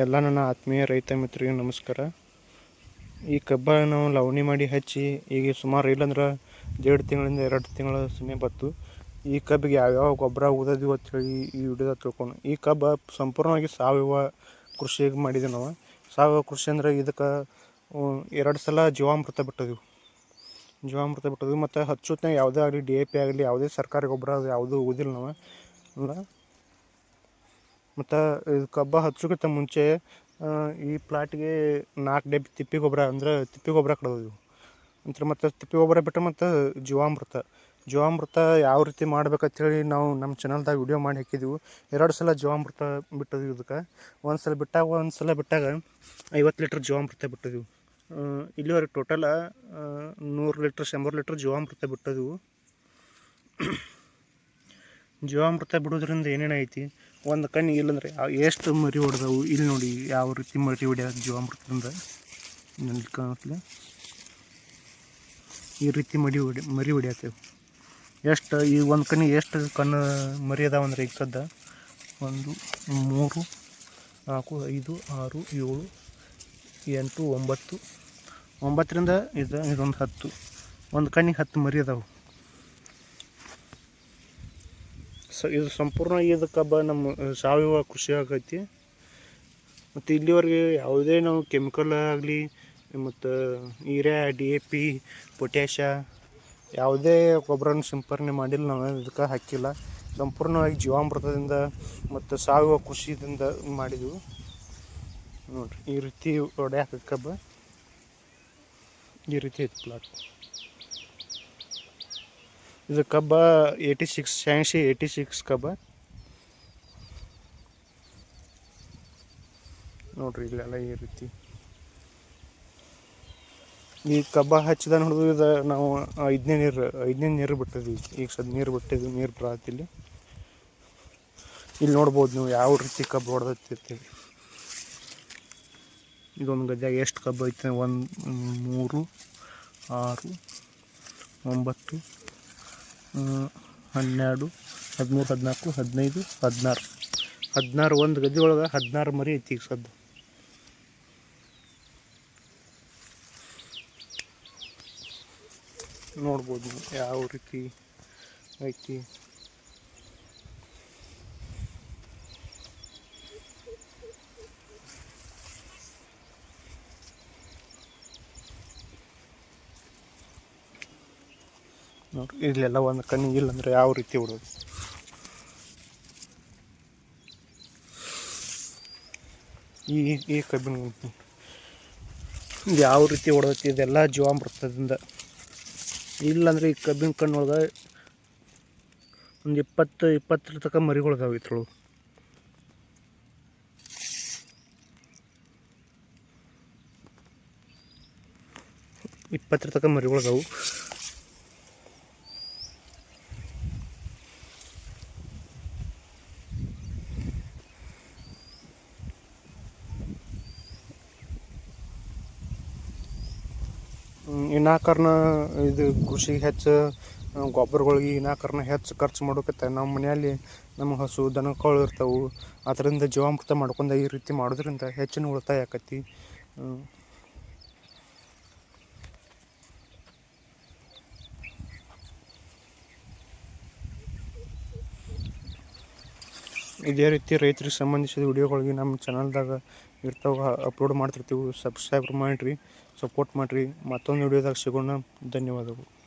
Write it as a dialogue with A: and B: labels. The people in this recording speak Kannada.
A: ಎಲ್ಲ ನನ್ನ ಆತ್ಮೀಯ ರೈತ ಮಿತ್ರರಿಗೆ ನಮಸ್ಕಾರ. ಈ ಕಬ್ಬ ನಾವು ಲವಣಿ ಮಾಡಿ ಹಚ್ಚಿ ಈಗ ಸುಮಾರು ಇಲ್ಲಂದ್ರೆ ದೇಡ್ ತಿಂಗಳಿಂದ ಎರಡು ತಿಂಗಳ ಸಮಯ ಬತ್ತು ಈ ಕಬ್ಬಿಗೆ ಯಾವ್ಯಾವ ಗೊಬ್ಬರ ಊದೋದು ಹೇಳಿ ಈ ವಿಡಿಯೋದಾಗ ತಿಳ್ಕೊಂಡು. ಈ ಕಬ್ಬ ಸಂಪೂರ್ಣವಾಗಿ ಸಾವಯವ ಕೃಷಿಗೆ ಮಾಡಿದೆ ನಾವು. ಸಾವಯವ ಕೃಷಿ ಅಂದ್ರೆ ಇದಕ್ಕೆ ಎರಡು ಸಲ ಜೀವಾಮೃತ ಬಿಟ್ಟಿದ್ವಿ ಜೀವಾಮೃತ ಬಿಟ್ಟಿದ್ವಿ ಮತ್ತು ಹಚ್ಚುತ್ತೆ ಯಾವುದೇ ಆಗಲಿ, ಡಿ ಎ ಪಿ ಆಗಲಿ, ಯಾವುದೇ ಸರ್ಕಾರಿ ಗೊಬ್ಬರ ಯಾವುದೂ ಊದಿಲ್ಲ ನಾವು. ಅಂದ್ರೆ ಮತ್ತು ಕಬ್ಬ ಹಚ್ಚೋಕ್ಕಿಂತ ಮುಂಚೆ ಈ ಪ್ಲಾಟ್ಗೆ ನಾಲ್ಕು ಡಬ್ಬಿ ತಿಪ್ಪಿ ಗೊಬ್ಬರ ಅಂದ್ರೆ ತಿಪ್ಪಿ ಗೊಬ್ಬರ ಕಡ್ದಿದ್ವಿ ನಂತರ ಮತ್ತು ತಿಪ್ಪಿ ಗೊಬ್ಬರ ಬಿಟ್ಟು ಮತ್ತು ಜೀವಾಮೃತ. ಜೀವಾಮೃತ ಯಾವ ರೀತಿ ಮಾಡ್ಬೇಕಂತೇಳಿ ನಾವು ನಮ್ಮ ಚಾನಲ್ದಾಗ ವಿಡಿಯೋ ಮಾಡಿ ಹಾಕಿದ್ವಿ. ಎರಡು ಸಲ ಜೀವಾಮೃತ ಬಿಟ್ಟಿದ್ವಿ ಇದಕ್ಕೆ ಒಂದು ಸಲ ಬಿಟ್ಟಾಗ, ಒಂದು ಸಲ ಬಿಟ್ಟಾಗ ಐವತ್ತು ಲೀಟ್ರ್ ಜೀವಾಮೃತ ಬಿಟ್ಟಿದ್ವಿ. ಇಲ್ಲಿವರೆಗೆ ಟೋಟಲ ನೂರು ಲೀಟ್ರ್, ಶಂಬರ್ ಲೀಟ್ರ್ ಜೀವಾಮೃತ ಬಿಟ್ಟಿದ್ವು. ಜೀವಾಮೃತ ಬಿಡೋದ್ರಿಂದ ಏನೇನು ಐತಿ? ಒಂದು ಕಣ್ಣು ಇಲ್ಲಂದ್ರೆ ಎಷ್ಟು ಮರಿ ಹೊಡೆದವು? ಇಲ್ಲಿ ನೋಡಿ ಯಾವ ರೀತಿ ಮರಿ ಹೊಡ್ಯೋದು ಜೀವಾಮೃತದಿಂದ. ನನಗೆ ಕಾಣತ್ಲೆ ಈ ರೀತಿ ಮಡಿ ಹೊಡಿ, ಮರಿ ಹೊಡಿಯತ್ತೇವೆ ಎಷ್ಟು, ಈ ಒಂದು ಕಣ್ಣಿಗೆ ಎಷ್ಟು ಕಣ್ಣು ಮರಿ ಅದಾವಂದ್ರೆ ಈಗ ಸದ್ದ? ಒಂದು, ಮೂರು, ನಾಲ್ಕು, ಐದು, ಆರು, ಏಳು, ಎಂಟು, ಒಂಬತ್ತು. ಒಂಬತ್ತರಿಂದ ಇದು, ಇದೊಂದು ಹತ್ತು. ಒಂದು ಕಣ್ಣಿಗೆ ಹತ್ತು ಮರಿ ಅದಾವೆ. ಇದು ಸಂಪೂರ್ಣ ಇದಕ್ಕೆ ಹಬ್ಬ ನಮ್ಮ, ಸಾವಯವ ಕೃಷಿ ಆಗೈತಿ. ಮತ್ತು ಇಲ್ಲಿವರೆಗೆ ಯಾವುದೇ ನಾವು ಕೆಮಿಕಲ್ ಆಗಲಿ, ಮತ್ತು urea D A P potash ಯಾವುದೇ ಗೊಬ್ಬರನ ಸಿಂಪರಣೆ ಮಾಡಿಲ್ಲ, ನಾವು ಇದಕ್ಕೆ ಹಾಕಿಲ್ಲ. ಸಂಪೂರ್ಣವಾಗಿ ಜೀವಾಮೃತದಿಂದ ಮತ್ತು ಸಾವಯವ ಕೃಷಿದಿಂದ ಮಾಡಿದ್ವು. ನೋಡಿರಿ, ಈ ರೀತಿ ಒಡೆಯಾಕ ಈ ರೀತಿ ಐತೆ ಪ್ಲಾಟ್ ಇದು ಕಬ್ಬ ಏಯ್ಟಿ ಸಿಕ್ಸ್ ಸ್ಯಾನ್ಸಿ ಏಯ್ಟಿ ಸಿಕ್ಸ್ ಕಬ್ಬ. ನೋಡ್ರಿ, ಇಲ್ಲೆಲ್ಲ ಈ ರೀತಿ. ಈ ಕಬ್ಬ ಹಚ್ಚಿದ ನೋಡಿದ್ರು ಇದು ನಾವು ಐದನೇ ನೀರು ಐದನೇ ನೀರು ಬಿಟ್ಟಿದ್ವಿ. ಈಗ ಸದ್ ನೀರು ಬಿಟ್ಟಿದ್ವಿ, ನೀರು ಬರತ್ತಿಲ್ಲಿ ಇಲ್ಲಿ ನೋಡ್ಬೋದು ನೀವು ಯಾವ ರೀತಿ ಕಬ್ಬು ಹೊಡೆದಿರ್ತೀವಿ ಇದೊಂದು ಗದ್ದೆಗೆ ಎಷ್ಟು ಕಬ್ಬು ಐತೆ? ಒಂದು, ಮೂರು, ಆರು, ಒಂಬತ್ತು ಹನ್ನೆರಡು, ಹದಿಮೂರು, ಹದಿನಾಲ್ಕು, ಹದಿನೈದು, ಹದಿನಾರು. ಹದಿನಾರು ಒಂದು ಗದ್ದೆ ಒಳಗೆ ಹದಿನಾರು ಮರಿ ಐತಿ ಈಗ ಸದ್ದು. ನೋಡ್ಬೋದು ಯಾವ ರೀತಿ ಐತಿ. ನೋಡ್ರಿ, ಇಲ್ಲೆಲ್ಲ ಒಂದು ಕಣ್ಣಿಗೆ ಇಲ್ಲ ಅಂದ್ರೆ ಯಾವ ರೀತಿ ಬಿಡೋದು ಈ ಈ ಕಬ್ಬಿನ ಇದು ಯಾವ ರೀತಿ ಹೊಡೆದೈತಿ ಇದೆಲ್ಲ ಜೀವಾಮೃತದಿಂದ. ಇಲ್ಲಾಂದ್ರೆ ಈ ಕಬ್ಬಿನ ಕಣ್ಣೊಳಗೆ ಒಂದು ಇಪ್ಪತ್ತು, ಇಪ್ಪತ್ತರ ತನಕ ಮರಿಗಳು ಅದಾವೆ ಇದ್ರೊಳಗೆ. ಇಪ್ಪತ್ತರ ತನಕ ಮರಿಗಳು ಇನ್ನಾಕರ್ನ ಇದು ಕೃಷಿಗೆ ಹೆಚ್ಚು ಗೊಬ್ಬರಗಳಿಗೆ ಇನ್ನಾಕರ್ನ ಹೆಚ್ಚು ಖರ್ಚು ಮಾಡೋಕತ್ತ ನಮ್ಮ ಮನೆಯಲ್ಲಿ ನಮ್ಮ ಹಸು ದನಗಳು ಇರ್ತಾವೆ. ಅದರಿಂದ ಜೀವಾಮೃತ ಮಾಡ್ಕೊಂಡು ಈ ರೀತಿ ಮಾಡೋದ್ರಿಂದ ಹೆಚ್ಚಿನ ಉಳಿತಾಯ ಆಕತಿ ಇದೇ ರೀತಿ ರೈತರಿಗೆ ಸಂಬಂಧಿಸಿದ ವಿಡಿಯೋಗಳಿಗೆ ನಮ್ಮ ಚಾನಲ್ದಾಗ ಇರ್ತಾವ ಅಪ್ಲೋಡ್ ಮಾಡ್ತಿರ್ತೀವಿ. ಸಬ್ಸ್ಕ್ರೈಬ್ ಮಾಡಿರಿ ಸಪೋರ್ಟ್ ಮಾಡಿರಿ. ಮತ್ತೊಂದು ವಿಡಿಯೋದಾಗ ಸಿಗೋಣ. ಧನ್ಯವಾದಗಳು.